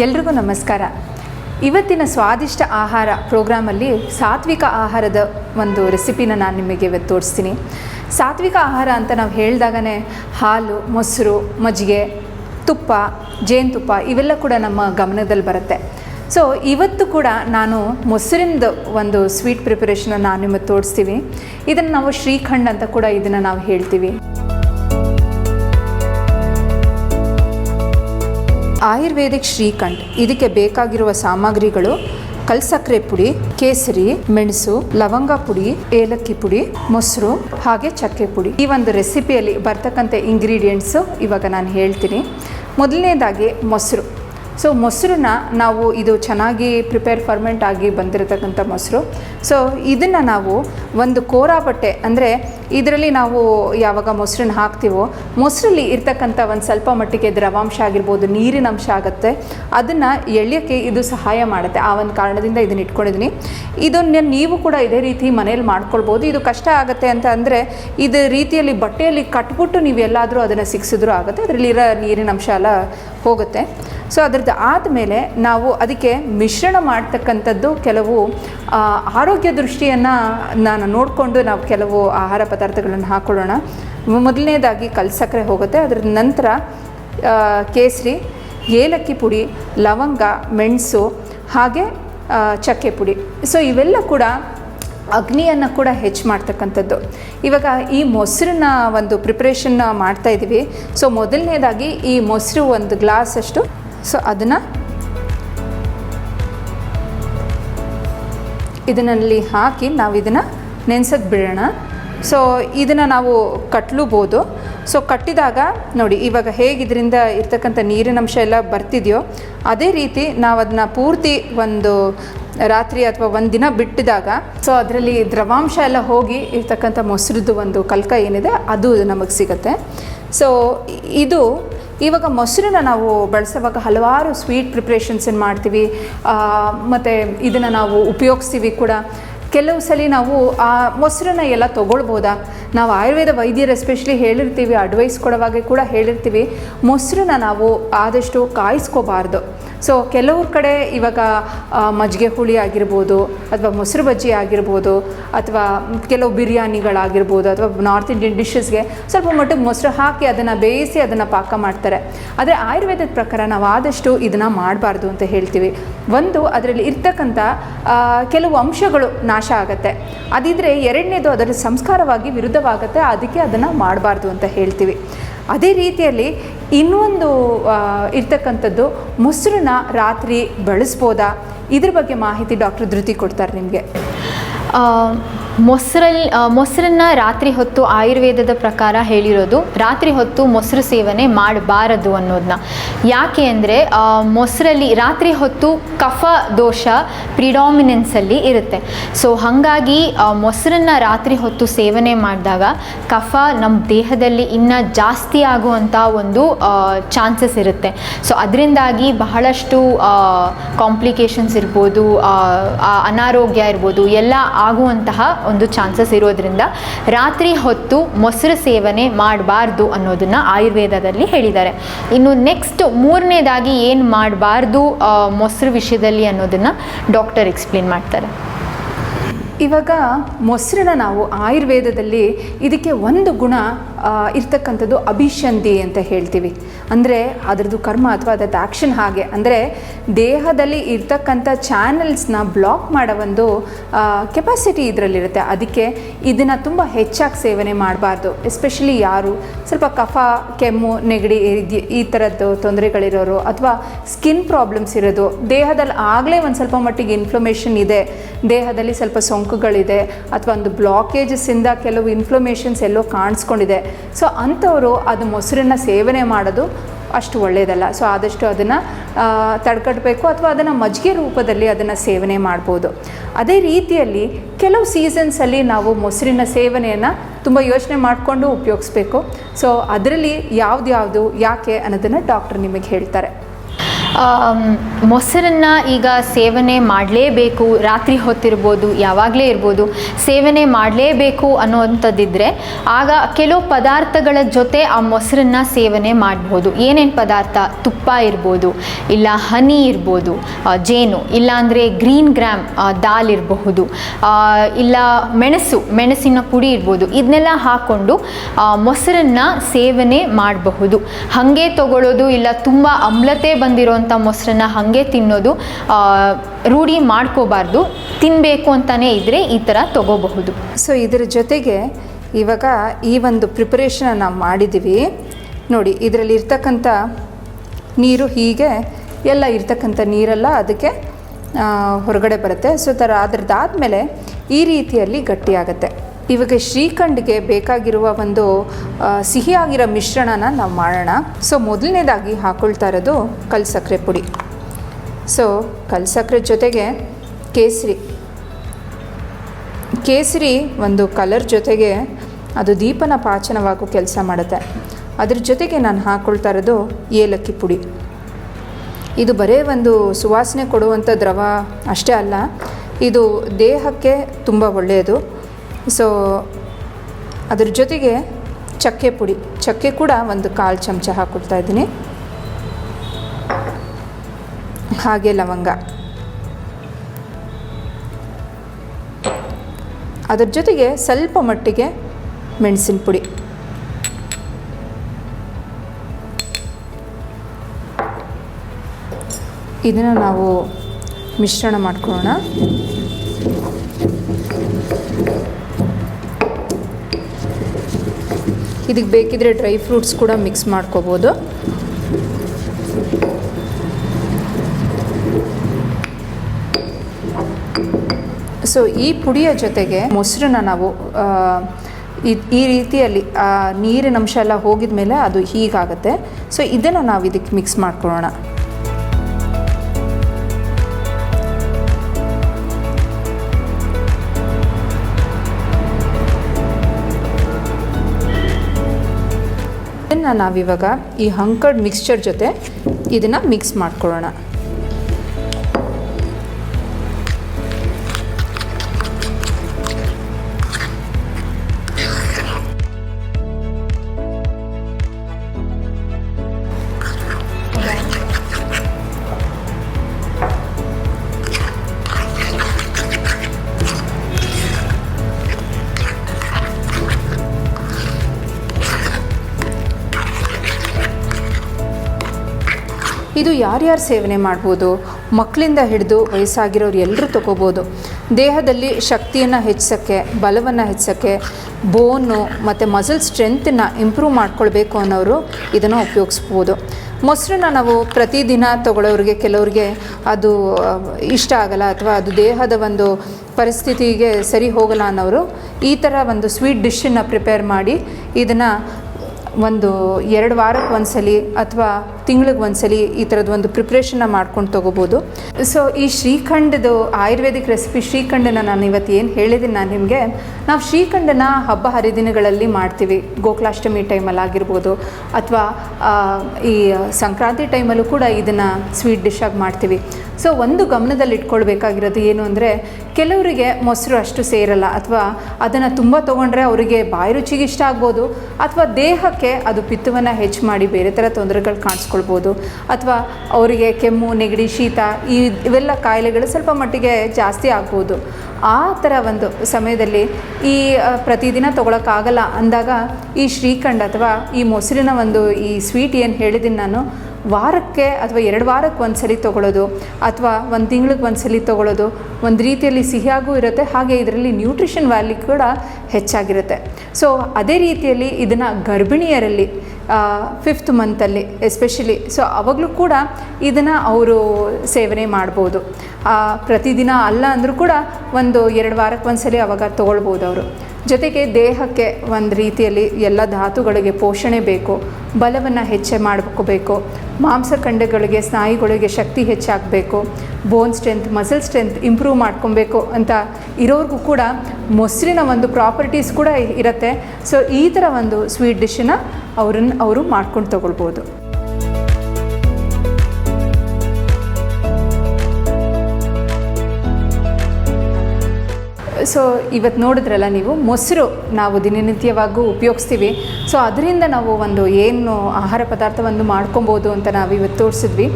ಎಲ್ರಿಗೂ ನಮಸ್ಕಾರ. ಇವತ್ತಿನ ಸ್ವಾದಿಷ್ಟ ಆಹಾರ ಪ್ರೋಗ್ರಾಮಲ್ಲಿ ಸಾತ್ವಿಕ ಆಹಾರದ ಒಂದು ರೆಸಿಪಿನ ನಾನು ನಿಮಗೆ ಇವತ್ತು ತೋರಿಸ್ತೀನಿ. ಸಾತ್ವಿಕ ಆಹಾರ ಅಂತ ನಾವು ಹೇಳಿದಾಗನೇ ಹಾಲು, ಮೊಸರು, ಮಜ್ಜಿಗೆ, ತುಪ್ಪ ಜೇನುತುಪ್ಪ ಇವೆಲ್ಲ ಕೂಡ ನಮ್ಮ ಗಮನದಲ್ಲಿ ಬರುತ್ತೆ. ಸೊ ಇವತ್ತು ಕೂಡ ನಾನು ಮೊಸರಿಂದು ಒಂದು ಸ್ವೀಟ್ ಪ್ರಿಪರೇಷನ್ನ ನಾನು ನಿಮಗೆ ತೋರಿಸ್ತೀವಿ ಇದನ್ನು ನಾವು ಶ್ರೀಖಂಡ್ ಅಂತ ಕೂಡ ಇದನ್ನು ನಾವು ಹೇಳ್ತೀವಿ. ಆಯುರ್ವೇದಿಕ್ ಶ್ರೀಖಂಡ್. ಇದಕ್ಕೆ ಬೇಕಾಗಿರುವ ಸಾಮಗ್ರಿಗಳು ಕಲ್ಸಕ್ರೆ ಪುಡಿ, ಕೇಸರಿ, ಮೆಣಸು, ಲವಂಗ ಪುಡಿ, ಏಲಕ್ಕಿ ಪುಡಿ, ಮೊಸರು ಹಾಗೆ ಚಕ್ಕೆ ಪುಡಿ. ಈ ಒಂದು ರೆಸಿಪಿಯಲ್ಲಿ ಬರ್ತಕ್ಕಂಥ ಇಂಗ್ರೀಡಿಯೆಂಟ್ಸು ಇವಾಗ ನಾನು ಹೇಳ್ತೀನಿ. ಮೊದಲನೇದಾಗಿ ಮೊಸರು. ಸೊ, ಮೊಸರನ್ನ ನಾವು ಇದು ಚೆನ್ನಾಗಿ ಪ್ರಿಪೇರ್ ಫರ್ಮೆಂಟ್ ಆಗಿ ಬಂದಿರತಕ್ಕಂಥ ಮೊಸರು. ಸೊ, ಇದನ್ನು ನಾವು ಒಂದು ಕೋರಾ ಬಟ್ಟೆ, ಅಂದರೆ ಇದರಲ್ಲಿ ನಾವು ಯಾವಾಗ ಮೊಸರನ್ನ ಹಾಕ್ತೀವೋ, ಮೊಸರಲ್ಲಿ ಇರ್ತಕ್ಕಂಥ ಒಂದು ಸ್ವಲ್ಪ ಮಟ್ಟಿಗೆ ದ್ರವಾಂಶ ಆಗಿರ್ಬೋದು, ನೀರಿನ ಅಂಶ ಆಗುತ್ತೆ. ಅದನ್ನು ಎಳೆಯೋಕ್ಕೆ ಇದು ಸಹಾಯ ಮಾಡುತ್ತೆ. ಆ ಒಂದು ಕಾರಣದಿಂದ ಇದನ್ನ ಇಟ್ಕೊಂಡಿದ್ದೀನಿ ಇದನ್ನು ನೀವು ಕೂಡ ಇದೇ ರೀತಿ ಮನೇಲಿ ಮಾಡ್ಕೊಳ್ಬೋದು. ಇದು ಕಷ್ಟ ಆಗುತ್ತೆ ಅಂತ ಅಂದರೆ, ಇದು ರೀತಿಯಲ್ಲಿ ಬಟ್ಟೆಯಲ್ಲಿ ಕಟ್ಬಿಟ್ಟು ನೀವು ಎಲ್ಲಾದರೂ ಅದನ್ನು ಸಿಕ್ಸಿದ್ರೂ ಆಗುತ್ತೆ. ಅದರಲ್ಲಿರೋ ನೀರಿನ ಅಂಶ ಎಲ್ಲ ಹೋಗುತ್ತೆ. ಸೊ ಅದರದ್ದು ಆದಮೇಲೆ ನಾವು ಅದಕ್ಕೆ ಮಿಶ್ರಣ ಮಾಡ್ತಕ್ಕಂಥದ್ದು ಕೆಲವು ಆರೋಗ್ಯ ದೃಷ್ಟಿಯನ್ನು ನಾನು ನೋಡಿಕೊಂಡು ನಾವು ಕೆಲವು ಆಹಾರ ಪದಾರ್ಥಗಳನ್ನು ಹಾಕ್ಕೊಳ್ಳೋಣ ಮೊದಲನೇದಾಗಿ ಕಲ್ಸಕ್ಕರೆ ಹೋಗುತ್ತೆ. ಅದರ ನಂತರ ಕೇಸರಿ, ಏಲಕ್ಕಿ ಪುಡಿ, ಲವಂಗ, ಮೆಣಸು, ಹಾಗೆ ಚಕ್ಕೆ ಪುಡಿ. ಸೊ ಇವೆಲ್ಲ ಕೂಡ ಅಗ್ನಿಯನ್ನು ಕೂಡ ಹೆಚ್ಚು ಮಾಡ್ತಕ್ಕಂಥದ್ದು. ಇವಾಗ ಈ ಮೊಸರನ್ನ ಒಂದು ಪ್ರಿಪ್ರೇಷನ್ನ ಮಾಡ್ತಾ ಇದ್ದೀವಿ ಸೊ ಮೊದಲನೇದಾಗಿ ಈ ಮೊಸರು ಒಂದು ಗ್ಲಾಸ್ ಅಷ್ಟು. ಸೊ ಅದನ್ನು ಇದನ್ನಲ್ಲಿ ಹಾಕಿ ನಾವು ಇದನ್ನು ನೆನ್ಸಕ್ಕೆ ಬಿಡೋಣ. ಸೊ ಇದನ್ನು ನಾವು ಕಟ್ಲೂಬೋದು. ಸೊ ಕಟ್ಟಿದಾಗ ನೋಡಿ, ಇವಾಗ ಹೇಗೆ ಇದರಿಂದ ಇರ್ತಕ್ಕಂಥ ನೀರಿನ ಅಂಶ ಎಲ್ಲ ಬರ್ತಿದೆಯೋ, ಅದೇ ರೀತಿ ನಾವು ಅದನ್ನ ಪೂರ್ತಿ ಒಂದು ರಾತ್ರಿ ಅಥವಾ ಒಂದು ದಿನ ಬಿಟ್ಟಿದಾಗ ಸೊ ಅದರಲ್ಲಿ ದ್ರವಾಂಶ ಎಲ್ಲ ಹೋಗಿ ಇರ್ತಕ್ಕಂಥ ಮೊಸರದ್ದು ಒಂದು ಕಲ್ಕ ಏನಿದೆ, ಅದು ನಮಗೆ ಸಿಗುತ್ತೆ. ಸೊ ಇದು ಇವಾಗ ಮೊಸರನ್ನ ನಾವು ಬಳಸುವಾಗ ಹಲವಾರು ಸ್ವೀಟ್ ಪ್ರಿಪ್ರೇಷನ್ಸನ್ನು ಮಾಡ್ತೀವಿ ಮತ್ತು ಇದನ್ನು ನಾವು ಉಪಯೋಗಿಸ್ತೀವಿ ಕೂಡ. ಕೆಲವು ಸಲ ನಾವು ಆ ಮೊಸರನ್ನ ಎಲ್ಲ ತೊಗೊಳ್ಬೋದಾ? ನಾವು ಆಯುರ್ವೇದ ವೈದ್ಯರು ಎಸ್ಪೆಷಲಿ ಹೇಳಿರ್ತೀವಿ ಅಡ್ವೈಸ್ ಕೊಡೋವಾಗೆ ಕೂಡ ಹೇಳಿರ್ತೀವಿ. ಮೊಸರನ್ನ ನಾವು ಆದಷ್ಟು ಕಾಯಿಸ್ಕೋಬಾರ್ದು. ಸೊ ಕೆಲವು ಕಡೆ ಇವಾಗ ಮಜ್ಜಿಗೆ ಹುಳಿ ಆಗಿರ್ಬೋದು, ಅಥವಾ ಮೊಸರು ಬಜ್ಜಿ ಆಗಿರ್ಬೋದು, ಅಥವಾ ಕೆಲವು ಬಿರಿಯಾನಿಗಳಾಗಿರ್ಬೋದು, ಅಥವಾ ನಾರ್ತ್ ಇಂಡಿಯನ್ ಡಿಶಸ್ಗೆ ಸ್ವಲ್ಪ ಮಟ್ಟಿಗೆ ಮೊಸರು ಹಾಕಿ ಅದನ್ನು ಬೇಯಿಸಿ ಅದನ್ನು ಪಾಕ ಮಾಡ್ತಾರೆ. ಆದರೆ ಆಯುರ್ವೇದದ ಪ್ರಕಾರ ನಾವು ಆದಷ್ಟು ಇದನ್ನು ಮಾಡಬಾರ್ದು ಅಂತ ಹೇಳ್ತೀವಿ. ಒಂದು, ಅದರಲ್ಲಿ ಇರ್ತಕ್ಕಂಥ ಕೆಲವು ಅಂಶಗಳು ನಾಶ ಆಗುತ್ತೆ. ಅದಿದ್ದರೆ ಎರಡನೇದು ಅದರ ಸಂಸ್ಕಾರವಾಗಿ ವಿರುದ್ಧವಾಗುತ್ತೆ, ಅದಕ್ಕೆ ಅದನ್ನು ಮಾಡಬಾರ್ದು ಅಂತ ಹೇಳ್ತೀವಿ. ಅದೇ ರೀತಿಯಲ್ಲಿ ಇನ್ನೊಂದು ಇರ್ತಕ್ಕಂಥದ್ದು ಮೊಸರನ್ನ ರಾತ್ರಿ ಬಳಸ್ಬೋದಾ? ಇದ್ರ ಬಗ್ಗೆ ಮಾಹಿತಿ ಡಾಕ್ಟರ್ ಧೃತಿ ಕೊಡ್ತಾರೆ ನಿಮಗೆ. ಮೊಸರಲ್ಲಿ ಮೊಸರನ್ನ ರಾತ್ರಿ ಹೊತ್ತು ಆಯುರ್ವೇದದ ಪ್ರಕಾರ ಹೇಳಿರೋದು, ರಾತ್ರಿ ಹೊತ್ತು ಮೊಸರು ಸೇವನೆ ಮಾಡಬಾರದು ಅನ್ನೋದನ್ನ ಯಾಕೆ ಅಂದರೆ ಮೊಸರಲ್ಲಿ ರಾತ್ರಿ ಹೊತ್ತು ಕಫ ದೋಷ ಪ್ರಿಡಾಮಿನೆನ್ಸಲ್ಲಿ ಇರುತ್ತೆ. ಸೊ ಹಾಗಾಗಿ ಮೊಸರನ್ನ ರಾತ್ರಿ ಹೊತ್ತು ಸೇವನೆ ಮಾಡಿದಾಗ ಕಫ ನಮ್ಮ ದೇಹದಲ್ಲಿ ಇನ್ನೂ ಜಾಸ್ತಿ ಆಗುವಂಥ ಒಂದು ಚಾನ್ಸಸ್ ಇರುತ್ತೆ. ಸೊ ಅದರಿಂದಾಗಿ ಬಹಳಷ್ಟು ಕಾಂಪ್ಲಿಕೇಶನ್ಸ್ ಇರ್ಬೋದು ಅನಾರೋಗ್ಯ ಇರ್ಬೋದು, ಎಲ್ಲ ಆಗುವಂತಹ ಒಂದು ಚಾನ್ಸಸ್ ಇರೋದ್ರಿಂದ ರಾತ್ರಿ ಹೊತ್ತು ಮೊಸರು ಸೇವನೆ ಮಾಡಬಾರ್ದು ಅನ್ನೋದನ್ನು ಆಯುರ್ವೇದದಲ್ಲಿ ಹೇಳಿದ್ದಾರೆ. ಇನ್ನು ನೆಕ್ಸ್ಟ್ ಮೂರನೇದಾಗಿ ಏನು ಮಾಡಬಾರ್ದು ಮೊಸರು ವಿಷಯದಲ್ಲಿ ಅನ್ನೋದನ್ನು ಡಾಕ್ಟರ್ ಎಕ್ಸ್ಪ್ಲೇನ್ ಮಾಡ್ತಾರೆ. ಇವಾಗ ಮೊಸರನ್ನ ನಾವು ಆಯುರ್ವೇದದಲ್ಲಿ ಇದಕ್ಕೆ ಒಂದು ಗುಣ ಇರ್ತಕ್ಕಂಥದ್ದು ಅಭಿಷಂಧಿ ಅಂತ ಹೇಳ್ತೀವಿ. ಅಂದರೆ ಅದರದ್ದು ಕರ್ಮ ಅಥವಾ ಅದರದ್ದು ಆ್ಯಕ್ಷನ್ ಹಾಗೆ. ಅಂದರೆ ದೇಹದಲ್ಲಿ ಇರ್ತಕ್ಕಂಥ ಚಾನಲ್ಸ್ನ ಬ್ಲಾಕ್ ಮಾಡೋ ಒಂದು ಕೆಪಾಸಿಟಿ ಇದರಲ್ಲಿರುತ್ತೆ. ಅದಕ್ಕೆ ಇದನ್ನು ತುಂಬ ಹೆಚ್ಚಾಗಿ ಸೇವನೆ ಮಾಡಬಾರ್ದು. ಎಸ್ಪೆಷಲಿ ಯಾರು ಸ್ವಲ್ಪ ಕಫ, ಕೆಮ್ಮು, ನೆಗಡಿ ಈ- ಥರದ್ದು ತೊಂದರೆಗಳಿರೋರು ಅಥವಾ ಸ್ಕಿನ್ ಪ್ರಾಬ್ಲಮ್ಸ್ ಇರೋದು. ದೇಹದಲ್ಲಿ ಆಗಲೇ ಒಂದು ಸ್ವಲ್ಪ ಮಟ್ಟಿಗೆ ಇನ್ಫ್ಲಮೇಷನ್ ಇದೆ. ದೇಹದಲ್ಲಿ ಸ್ವಲ್ಪ ಸೋಂಕುಗಳಿದೆ ಅಥವಾ ಒಂದು ಬ್ಲಾಕೇಜಸ್ಸಿಂದ ಕೆಲವು ಇನ್ಫ್ಲಮೇಷನ್ಸ್ ಎಲ್ಲೋ ಕಾಣಿಸ್ಕೊಂಡಿದೆ. ಸೊ ಅಂಥವರು ಅದು ಮೊಸರನ್ನ ಸೇವನೆ ಮಾಡೋದು ಅಷ್ಟು ಒಳ್ಳೆಯದಲ್ಲ ಸೊ ಆದಷ್ಟು ಅದನ್ನು ತಡ್ಕಟ್ಟಬೇಕು ಅಥವಾ ಅದನ್ನು ಮಜ್ಜಿಗೆ ರೂಪದಲ್ಲಿ ಅದನ್ನು ಸೇವನೆ ಮಾಡ್ಬೋದು. ಅದೇ ರೀತಿಯಲ್ಲಿ ಕೆಲವು ಸೀಸನ್ಸಲ್ಲಿ ನಾವು ಮೊಸರಿನ ಸೇವನೆಯನ್ನು ತುಂಬ ಯೋಚನೆ ಮಾಡಿಕೊಂಡು ಉಪಯೋಗಿಸ್ಬೇಕು. ಸೊ ಅದರಲ್ಲಿ ಯಾವ್ದು ಯಾವುದು ಯಾಕೆ ಅನ್ನೋದನ್ನು ಡಾಕ್ಟರ್ ನಿಮಗೆ ಹೇಳ್ತಾರೆ. ಮೊಸರನ್ನ ಈಗ ಸೇವನೆ ಮಾಡಲೇಬೇಕು, ರಾತ್ರಿ ಹೊತ್ತಿರ್ಬೋದು, ಯಾವಾಗಲೇ ಇರ್ಬೋದು, ಸೇವನೆ ಮಾಡಲೇಬೇಕು ಅನ್ನೋವಂಥದ್ದಿದ್ರೆ ಆಗ ಕೆಲವು ಪದಾರ್ಥಗಳ ಜೊತೆ ಆ ಮೊಸರನ್ನು ಸೇವನೆ ಮಾಡ್ಬೋದು. ಏನೇನು ಪದಾರ್ಥ? ತುಪ್ಪ ಇರ್ಬೋದು, ಇಲ್ಲ ಹನಿ ಇರ್ಬೋದು ಜೇನು ಇಲ್ಲಾಂದರೆ ಗ್ರೀನ್ ಗ್ರಾಮ್ ದಾಲ್ ಇರಬಹುದು ಇಲ್ಲ ಮೆಣಸು, ಮೆಣಸಿನ ಪುಡಿ ಇರ್ಬೋದು ಇದನ್ನೆಲ್ಲ ಹಾಕ್ಕೊಂಡು ಮೊಸರನ್ನು ಸೇವನೆ ಮಾಡಬಹುದು. ಹಾಗೆ ತಗೊಳ್ಳೋದು ಇಲ್ಲ, ತುಂಬ ಅಮ್ಲತೆ ಬಂದಿರೋಂಥ ಮೊಸರನ್ನ ಹಾಗೆ ತಿನ್ನೋದು ರೂಢಿ ಮಾಡ್ಕೋಬಾರ್ದು. ತಿನ್ನಬೇಕು ಅಂತಲೇ ಇದ್ದರೆ ಈ ಥರ ತಗೋಬಹುದು. ಸೊ ಇದರ ಜೊತೆಗೆ ಇವಾಗ ಈ ಒಂದು ಪ್ರಿಪರೇಷನನ್ನು ನಾವು ಮಾಡಿದ್ದೀವಿ ನೋಡಿ, ಇದರಲ್ಲಿ ಇರ್ತಕ್ಕಂಥ ನೀರು ಹೀಗೆ ಎಲ್ಲ ಇರ್ತಕ್ಕಂಥ ನೀರೆಲ್ಲ ಅದಕ್ಕೆ ಹೊರಗಡೆ ಬರುತ್ತೆ. ಸೊ ಥರ ಅದರದ್ದಾದಮೇಲೆ ಈ ರೀತಿಯಲ್ಲಿ ಗಟ್ಟಿಯಾಗುತ್ತೆ. ಇವಾಗ ಶ್ರೀಖಂಡ್ಗೆ ಬೇಕಾಗಿರುವ ಒಂದು ಸಿಹಿಯಾಗಿರೋ ಮಿಶ್ರಣನ ನಾವು ಮಾಡೋಣ. ಸೊ ಮೊದಲನೇದಾಗಿ ಹಾಕ್ಕೊಳ್ತಾ ಇರೋದು ಕಲ್ ಸಕ್ಕರೆ ಪುಡಿ. ಸೊ ಕಲ್ ಸಕ್ಕರೆ ಜೊತೆಗೆ ಕೇಸರಿ. ಕೇಸರಿ ಒಂದು ಕಲರ್ ಜೊತೆಗೆ ಅದು ದೀಪನ ಪಾಚನವಾಗೂ ಕೆಲಸ ಮಾಡುತ್ತೆ. ಅದ್ರ ಜೊತೆಗೆ ನಾನು ಹಾಕ್ಕೊಳ್ತಾ ಇರೋದು ಏಲಕ್ಕಿ ಪುಡಿ. ಇದು ಬರೇ ಒಂದು ಸುವಾಸನೆ ಕೊಡುವಂಥ ದ್ರವ ಅಷ್ಟೇ ಅಲ್ಲ, ಇದು ದೇಹಕ್ಕೆ ತುಂಬ ಒಳ್ಳೆಯದು. ಸೊ ಅದ್ರ ಜೊತೆಗೆ ಚಕ್ಕೆ ಪುಡಿ. ಚಕ್ಕೆ ಕೂಡ ಒಂದು ಕಾಲು ಚಮಚ ಹಾಕ್ಕೊಡ್ತಾ ಇದ್ದೀನಿ. ಹಾಗೆ ಲವಂಗ. ಅದರ ಜೊತೆಗೆ ಸ್ವಲ್ಪ ಮಟ್ಟಿಗೆ ಮೆಣಸಿನ ಪುಡಿ. ಇದನ್ನು ನಾವು ಮಿಶ್ರಣ ಮಾಡ್ಕೊಳ್ಳೋಣ. ಇದಕ್ಕೆ ಬೇಕಿದ್ರೆ ಡ್ರೈ ಫ್ರೂಟ್ಸ್ ಕೂಡ ಮಿಕ್ಸ್ ಮಾಡ್ಕೋಬೋದು. ಸೊ ಈ ಪುಡಿಯ ಜೊತೆಗೆ ಮೊಸರನ್ನ ನಾವು ಈ- ರೀತಿಯಲ್ಲಿ ನೀರಿನ ಅಂಶ ಎಲ್ಲ ಹೋಗಿದ ಮೇಲೆ ಅದು ಹೀಗಾಗುತ್ತೆ. ಸೊ ಇದನ್ನು ನಾವು ಇದಕ್ಕೆ ಮಿಕ್ಸ್ ಮಾಡ್ಕೊಳ್ಳೋಣ. ನಾವಿವಾಗ ಈ ಹಂಕರ್ಡ್ ಮಿಕ್ಸ್ಚರ್ ಜೊತೆ ಇದನ್ನು ಮಿಕ್ಸ್ ಮಾಡ್ಕೊಳ್ಳೋಣ. ಇದು ಯಾರ್ಯಾರು ಸೇವನೆ ಮಾಡ್ಬೋದು? ಮಕ್ಕಳಿಂದ ಹಿಡಿದು ವಯಸ್ಸಾಗಿರೋರು ಎಲ್ಲರೂ ತಗೋಬೋದು. ದೇಹದಲ್ಲಿ ಶಕ್ತಿಯನ್ನು ಹೆಚ್ಚಿಸೋಕ್ಕೆ, ಬಲವನ್ನು ಹೆಚ್ಚಿಸೋಕ್ಕೆ ಬೋನು ಮತ್ತು ಮಸಲ್ ಸ್ಟ್ರೆಂತನ್ನು ಇಂಪ್ರೂವ್ ಮಾಡ್ಕೊಳ್ಬೇಕು ಅನ್ನೋರು ಇದನ್ನು ಉಪಯೋಗಿಸ್ಬೋದು. ಮೊಸರನ್ನ ನಾವು ಪ್ರತಿದಿನ ತಗೊಳ್ಳೋರಿಗೆ ಕೆಲವ್ರಿಗೆ ಅದು ಇಷ್ಟ ಆಗಲ್ಲ ಅಥವಾ ಅದು ದೇಹದ ಒಂದು ಪರಿಸ್ಥಿತಿಗೆ ಸರಿ ಹೋಗಲ್ಲ ಅನ್ನೋರು ಈ ಥರ ಒಂದು ಸ್ವೀಟ್ ಡಿಶ್ಶನ್ನು ಪ್ರಿಪೇರ್ ಮಾಡಿ ಇದನ್ನು ಒಂದು ಎರಡು ವಾರಕ್ಕೆ ಒಂದ್ಸಲಿ ಅಥವಾ ತಿಂಗಳಿಗೆ ಒಂದ್ಸಲಿ ಈ ಥರದ್ದು ಒಂದು ಪ್ರಿಪ್ರೇಷನ್ನ ಮಾಡ್ಕೊಂಡು ತೊಗೋಬೋದು. ಸೊ ಈ ಶ್ರೀಖಂಡದ ಆಯುರ್ವೇದಿಕ್ ರೆಸಿಪಿ ಶ್ರೀಖಂಡನ ನಾನು ಇವತ್ತು ಏನು ಹೇಳಿದ್ದೀನಿ ನಾನು ನಿಮಗೆ ನಾವು ಶ್ರೀಖಂಡನ ಹಬ್ಬ ಹರಿದಿನಗಳಲ್ಲಿ ಮಾಡ್ತೀವಿ. ಗೋಕುಲಾಷ್ಟಮಿ ಟೈಮಲ್ಲಿ ಆಗಿರ್ಬೋದು ಅಥವಾ ಈ ಸಂಕ್ರಾಂತಿ ಟೈಮಲ್ಲೂ ಕೂಡ ಇದನ್ನು ಸ್ವೀಟ್ ಡಿಶ್ಶಾಗಿ ಮಾಡ್ತೀವಿ. ಸೊ ಒಂದು ಗಮನದಲ್ಲಿ ಇಟ್ಕೊಳ್ಬೇಕಾಗಿರೋದು ಏನು ಅಂದರೆ, ಕೆಲವರಿಗೆ ಮೊಸರು ಅಷ್ಟು ಸೇರಲ್ಲ ಅಥವಾ ಅದನ್ನು ತುಂಬ ತೊಗೊಂಡ್ರೆ ಅವರಿಗೆ ಬಾಯಿ ರುಚಿಗೆ ಇಷ್ಟ ಆಗ್ಬೋದು ಅಥವಾ ದೇಹಕ್ಕೆ ಅದು ಪಿತ್ತವನ್ನು ಹೆಚ್ಚು ಮಾಡಿ ಬೇರೆ ಥರ ತೊಂದರೆಗಳು ಕಾಣಿಸ್ಕೊಳ್ಬೋದು ಅಥವಾ ಅವರಿಗೆ ಕೆಮ್ಮು, ನೆಗಡಿ, ಶೀತ ಈ ಇವೆಲ್ಲ ಕಾಯಿಲೆಗಳು ಸ್ವಲ್ಪ ಮಟ್ಟಿಗೆ ಜಾಸ್ತಿ ಆಗ್ಬೋದು. ಆ ಥರ ಒಂದು ಸಮಯದಲ್ಲಿ ಈ ಪ್ರತಿದಿನ ತೊಗೊಳಕ್ಕಾಗಲ್ಲ ಅಂದಾಗ ಈ ಶ್ರೀಖಂಡ್ ಅಥವಾ ಈ ಮೊಸರಿನ ಒಂದು ಈ ಸ್ವೀಟ್ ಏನು ಹೇಳಿದ್ದೀನಿ ನಾನು, ವಾರಕ್ಕೆ ಅಥವಾ ಎರಡು ವಾರಕ್ಕೆ ಒಂದು ಸಲ ತೊಗೊಳ್ಳೋದು ಅಥವಾ ಒಂದು ತಿಂಗ್ಳಿಗೆ ಒಂದು ಸಲ ತೊಗೊಳ್ಳೋದು ಒಂದು ರೀತಿಯಲ್ಲಿ ಸಿಹಿಯಾಗೂ ಇರುತ್ತೆ, ಹಾಗೆ ಇದರಲ್ಲಿ ನ್ಯೂಟ್ರಿಷನ್ ವ್ಯಾಲ್ಯೂ ಕೂಡ ಹೆಚ್ಚಾಗಿರುತ್ತೆ. ಸೊ, ಅದೇ ರೀತಿಯಲ್ಲಿ ಇದನ್ನು ಗರ್ಭಿಣಿಯರಲ್ಲಿ ಫಿಫ್ತ್ ಮಂತಲ್ಲಿ ಎಸ್ಪೆಷಲಿ ಸೊ ಅವಾಗಲೂ ಕೂಡ ಇದನ್ನು ಅವರು ಸೇವನೆ ಮಾಡ್ಬೋದು. ಪ್ರತಿದಿನ ಅಲ್ಲ ಅಂದರೂ ಕೂಡ ಒಂದು ಎರಡು ವಾರಕ್ಕೆ ಒಂದ್ಸಲಿ ಅವಾಗ ತೊಗೊಳ್ಬೋದು ಅವರು. ಜೊತೆಗೆ ದೇಹಕ್ಕೆ ಒಂದು ರೀತಿಯಲ್ಲಿ ಎಲ್ಲ ಧಾತುಗಳಿಗೆ ಪೋಷಣೆ ಬೇಕು, ಬಲವನ್ನು ಹೆಚ್ಚೆ ಮಾಡ್ಕೋಬೇಕು ಮಾಂಸಖಂಡಗಳಿಗೆ ಸ್ನಾಯುಗಳಿಗೆ ಶಕ್ತಿ ಹೆಚ್ಚಾಗಬೇಕು bone strength muscle strength improve ಮಾಡ್ಕೊಬೇಕು ಅಂತ ಇರೋರಿಗೂ ಕೂಡ ಮೊಸರಿನ ಒಂದು ಪ್ರಾಪರ್ಟೀಸ್ ಕೂಡ ಇರುತ್ತೆ. ಸೊ ಈ ಥರ ಒಂದು ಸ್ವೀಟ್ ಡಿಶನ್ನ ಅವ್ರನ್ನ ಅವರು ಮಾಡ್ಕೊಂಡು ತಗೊಳ್ಬೋದು. ಸೊ ಇವತ್ತು ನೋಡಿದ್ರಲ್ಲ ನೀವು, ಮೊಸರು ನಾವು ದಿನನಿತ್ಯವಾಗೂ ಉಪಯೋಗಿಸ್ತೀವಿ. ಸೊ ಅದರಿಂದ ನಾವು ಒಂದು ಏನು ಆಹಾರ ಪದಾರ್ಥವನ್ನು ಮಾಡ್ಕೊಬೋದು ಅಂತ ನಾವು ಇವತ್ತು ತೋರಿಸಿದ್ವಿ.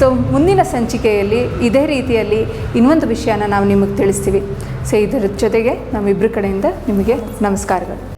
ಸೊ ಮುಂದಿನ ಸಂಚಿಕೆಯಲ್ಲಿ ಇದೇ ರೀತಿಯಲ್ಲಿ ಇನ್ನೊಂದು ವಿಷಯನ ನಾವು ನಿಮಗೆ ತಿಳಿಸ್ತೀವಿ. ಸೊ ಇದರ ಜೊತೆಗೆ ನಮ್ಮಿಬ್ಬರ ಕಡೆಯಿಂದ ನಿಮಗೆ ನಮಸ್ಕಾರಗಳು.